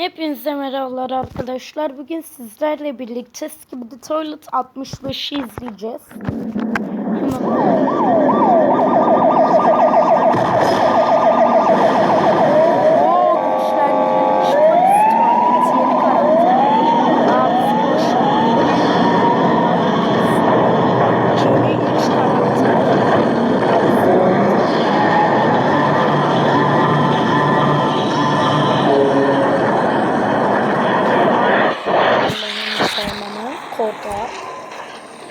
Hepinize merhabalar arkadaşlar. Bugün sizlerle birlikte Skibidi Toilet 65'i izleyeceğiz. Koda.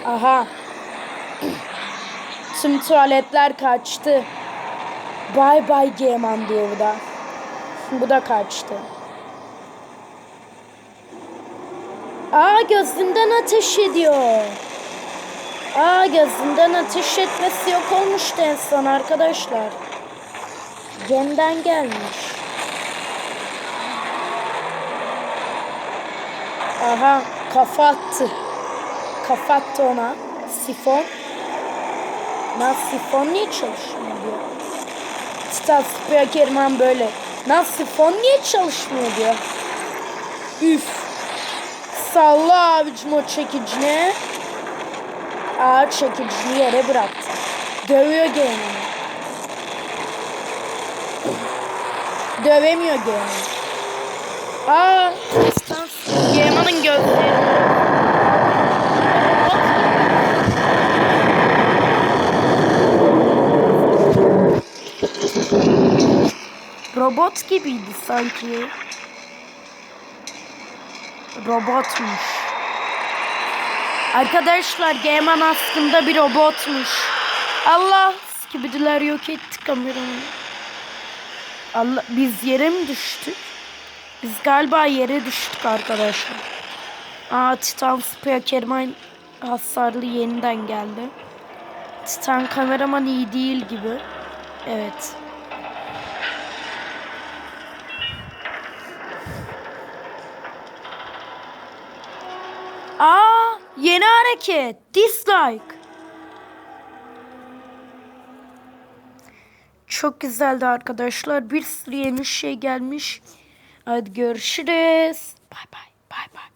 Aha. Tüm tuvaletler kaçtı. Bay bay Geman diyor bu da. Bu da kaçtı. Aa gözünden ateş ediyor. Aa gözünden ateş etmesi yok olmuştu en son arkadaşlar. Gemden gelmiş. Aha kafa attı. Kafa attı ona. Sifon. Lan sifon niye çalışmıyor diyor. Titan Spikerman böyle. Lan sifon niye çalışmıyor diyor. Üf. Salla abicim o çekicini. Aa çekicini yere bıraktı. Dövüyor gene. Dövemiyor gene. Aa, Titan Yaman'ın gözleri. Robot gibiydi sanki. Robotmuş. Arkadaşlar Geyman aslında bir robotmuş. Allah skibidiler yok etti kameramı. Allah biz yere mi düştük? Biz galiba yere düştük arkadaşlar. Aa Titan Spikerman hasarlı yeniden geldi. Titan kameraman iyi değil gibi. Evet. Aa yeni hareket. Dislike. Çok güzeldi arkadaşlar. Bir sürü yeni şey gelmiş. Hadi görüşürüz. Bay bay. Bay bay.